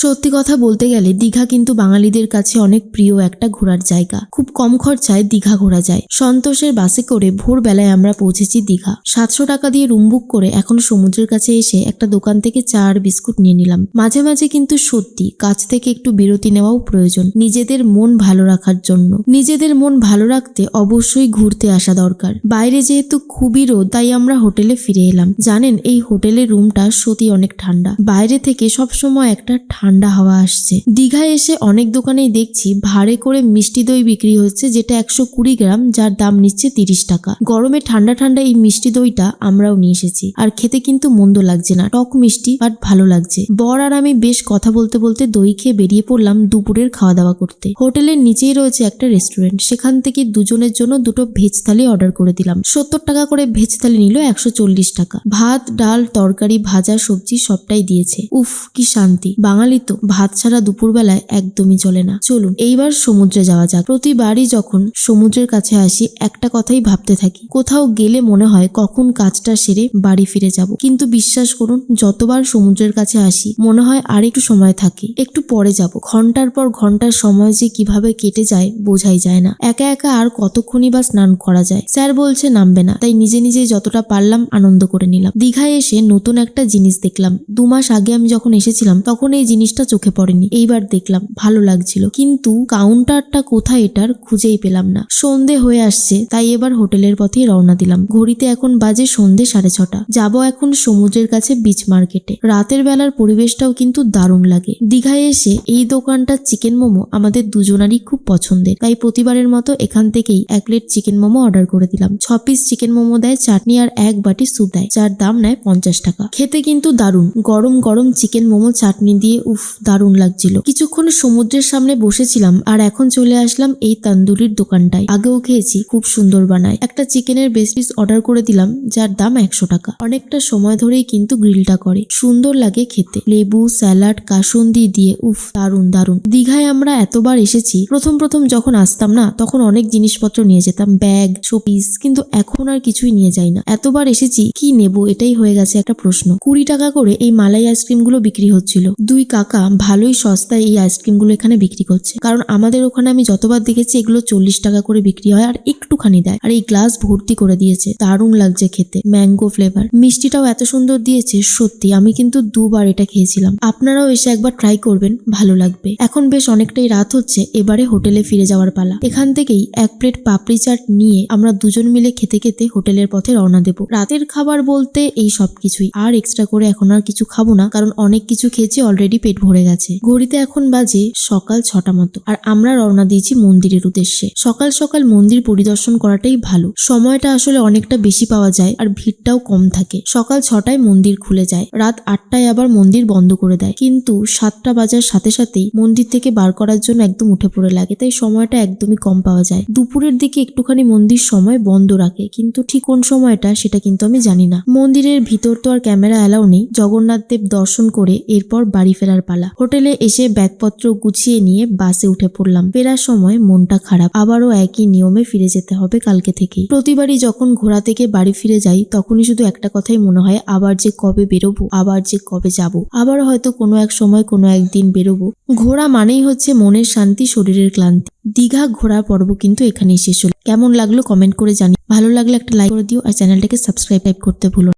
সত্যি কথা বলতে গেলে দীঘা কিন্তু বাঙালিদের কাছে অনেক প্রিয় একটা ঘোরার জায়গা। খুব কম খরচায় দীঘা ঘোরা যায়। সন্তোষের বাসে করে ভোরবেলায় আমরা পৌঁছেছি দীঘা। সাতশো টাকা দিয়ে রুম বুক করে এখন সমুদ্রের কাছে এসে একটা দোকান থেকে চা আর বিস্কুট নিয়ে নিলাম। মাঝে মাঝে কিন্তু সত্যি কাছ থেকে একটু বিরতি নেওয়াও প্রয়োজন নিজেদের মন ভালো রাখার জন্য। নিজেদের মন ভালো রাখতে অবশ্যই ঘুরতে আসা দরকার। বাইরে যেহেতু খুবই রোদ, তাই আমরা হোটেলে ফিরে এলাম। জানেন, এই হোটেলের রুমটা সত্যি অনেক ঠান্ডা। বাইরে থেকে সবসময় একটা ঠান্ডা হাওয়া আসছে। দীঘায় এসে অনেক দোকানেই দেখছি ভাড়ে করে মিষ্টি দই বিক্রি হচ্ছে, যেটা একশো কুড়ি গ্রাম, যার দাম নিচ্ছে তিরিশ টাকা। গরমে ঠান্ডা ঠান্ডা এই মিষ্টি দইটা আমরাও নিয়ে এসেছি। আর খেতে কিন্তু মন্দ লাগছে না। টক মিষ্টি, বাট ভালো লাগছে। বর আর আমি বেশ কথা বলতে বলতে দই খেয়ে বেরিয়ে পড়লাম দুপুরের খাওয়া দাওয়া করতে। হোটেলের নিচেই রয়েছে একটা রেস্টুরেন্ট। সেখান থেকে দুজনের জন্য দুটো ভেজ থালি অর্ডার করে দিলাম। সত্তর টাকা করে ভেজ থালি নিল একশো চল্লিশ টাকা। ভাত, ডাল, তরকারি, ভাজা, সবজি সবটাই দিয়েছে। উফ, কি শান্তি। বাঙালি তো ভাত ছাড়া দুপুরবেলায় একদমই চলে না। চলুন, এইবার সমুদ্রে যাওয়া যাক। প্রতিবারই যখন সমুদ্রের কাছে আসি, একটা কথাই ভাবতে থাকি। কোথাও গেলে মনে হয় কখন কাজটা সেরে বাড়ি ফিরে যাব। কিন্তু বিশ্বাস করুন, যতবার সমুদ্রের কাছে আসি, মনে হয় আর একটু সময় থাকে। একটু পরে যাব। ঘণ্টার পর ঘণ্টার সময় যে কীভাবে কেটে যায়, বোঝাই যায় না। একা একা আর কতক্ষণই বা স্নান করা যায়? স্যার বলছে, নামবে না। তাই নিজে নিজে যতটা পারলাম আনন্দ করে নিলাম। দীঘায় এসে নতুন একটা জিনিস দেখলাম। দু মাস আগে আমি যখন এসেছিলাম, তখন এই জিনিসটা চোখে পড়েনি। এইবার দেখলাম, ভালো লাগছিল। কিন্তু কাউন্টারটা কোথায় এটার খুঁজেই পেলাম না। সন্ধে হয়ে আসছে, তাই এবার হোটেলের পথেই রওনা দিলাম। ঘড়িতে এখন বাজে সন্ধে সাড়ে ছটা। যাব এখন সমুদ্রের কাছে বিচ মার্কেটে রাতের বেলার পরিবেশটাও কিন্তু দারুণ লাগে। দীঘায় এসে এই দোকানটার চিকেন মোমো আমাদের দুজনারই খুব পছন্দের। তাই প্রতিবারের মতো এখান থেকেই এক প্লেট চিকেন মোমো অর্ডার করে দিলাম। ছ পিস চিকেন মোমো দেয় চাটনি আর এক বাটি স্যুপ দেয়, যার দাম নেয় পঞ্চাশ টাকা। খেতে কিন্তু দারুণ। গরম গরম চিকেন মোমো চাটনি দিয়ে উফ দারুণ লাগছিল। কিছুক্ষণ সমুদ্রের সামনে বসেছিলাম আর এখন চলে আসলাম এই তান্দুরির দোকানটায়। আগেও খেয়েছি, খুব সুন্দর বানায়। একটা চিকেনের বেস পিস অর্ডার করে দিলাম, যার দাম একশো টাকা। অনেকটা সময় ধরেই কিন্তু গ্রিলটা করে। সুন্দর লাগে খেতে। লেবু, স্যালাড, কাসুন্দি দিয়ে, উফ, দারুণ দারুণ। দীঘায় আমরা এতবার এসেছি, প্রথম প্রথম যখন আসতাম না, তখন অনেক জিনিসপত্র নিয়ে যেতাম। ব্যাগ, শোপিস, কিন্তু এখন আর কিছুই নিয়ে যাই না। এতবার এসেছি, কি নেব এটাই হয়ে গেছে একটা প্রশ্ন। কুড়ি টাকা করে এই মালাই আইসক্রিমগুলো বিক্রি হচ্ছিল। দুই কাকা ভালোই সস্তায় এই আইসক্রিমগুলো এখানে বিক্রি করছে। কারণ আমাদের ওখানে আমি যতবার দেখেছি এগুলো চল্লিশ টাকা করে বিক্রি হয় আর একটুখানি দেয়। আর এই গ্লাস ভর্তি করে দিয়েছে। দারুণ লাগছে খেতে। Mango flavour. মিষ্টিটাও এত সুন্দর দিয়েছে, সত্যি আমি কিন্তু দুবার এটা খেয়েছিলাম। আপনারাও এসে একবার ট্রাই করবেন, ভালো লাগবে। এখন বেশ অনেকটাই রাত হচ্ছে, এবারে হোটেলে ফিরে যাওয়ার পালা। এখান থেকেই এক প্লেট পাপড়ি চাট নিয়ে আমরা দুজন মিলে খেতে খেতে হোটেলের পথে রওনা দেব। রাতের খাবার বলতে এই সব কিছুই আর এক্সট্রা করে এখন আর কিছু খাব না, কারণ অনেক কিছু খেয়েছি অলরেডি পেট ভরে গেছে। ঘড়িতে এখন বাজে সকাল ছটা মতো আর আমরা রওনা দিয়েছি মন্দিরের উদ্দেশ্যে। সকাল সকাল মন্দির পরিদর্শন করাটাই ভালো। সময়টা আসলে অনেকটা বেশি পাওয়া যায় আর ভিড়টাও কম থাকে। সকাল ছটায় মন্দির খুলে যায়। রাত আটটায় আবার মন্দির বন্ধ করে দেয়। কিন্তু সাতটা বাজার সাথে সাথেই মন্দির থেকে বার করার জন্য একদম উঠে পড়ে লাগে। তাই সময়টা একদমই কম পাওয়া যায়। দুপুরের দিকে একটুখানি মন্দির সময় বন্ধ রাখে। কিন্তু ঠিক কোন সময়টা সেটা কিন্তু আমি জানি না। মন্দিরের ভিতর তো আর ক্যামেরা অ্যালাউ নেই। জগন্নাথ দেব দর্শন করে এরপর বাড়ি ফেরার পালা। হোটেলে এসে ব্যাগপত্র গুছিয়ে নিয়ে বাসে উঠে পড়লাম। ফেরার সময় মনটা খারাপ। আবারও একই নিয়মে ফিরে যেতে হবে কালকে থেকেই। প্রতিবারই যখন ঘোড়া থেকে বাড়ি ফিরে যাই, তখনই শুধু একটা কথাই মনে হয়, আবার যে কবে বেরোবো, আবার যে কবে যাব। আবার হয়তো কোনো এক সময় কোনো একদিন বেরোবো। ঘোড়া মানেই হচ্ছে মনের শান্তি, শরীরের ক্লান্তি। দীঘা ঘোরা পর্ব কিন্তু এখানেই শেষ হলো। কেমন লাগল কমেন্ট করে জানি। ভালো লাগলে একটা লাইক করে দিও আর চ্যানেলটাকে সাবস্ক্রাইব করতে ভুলো।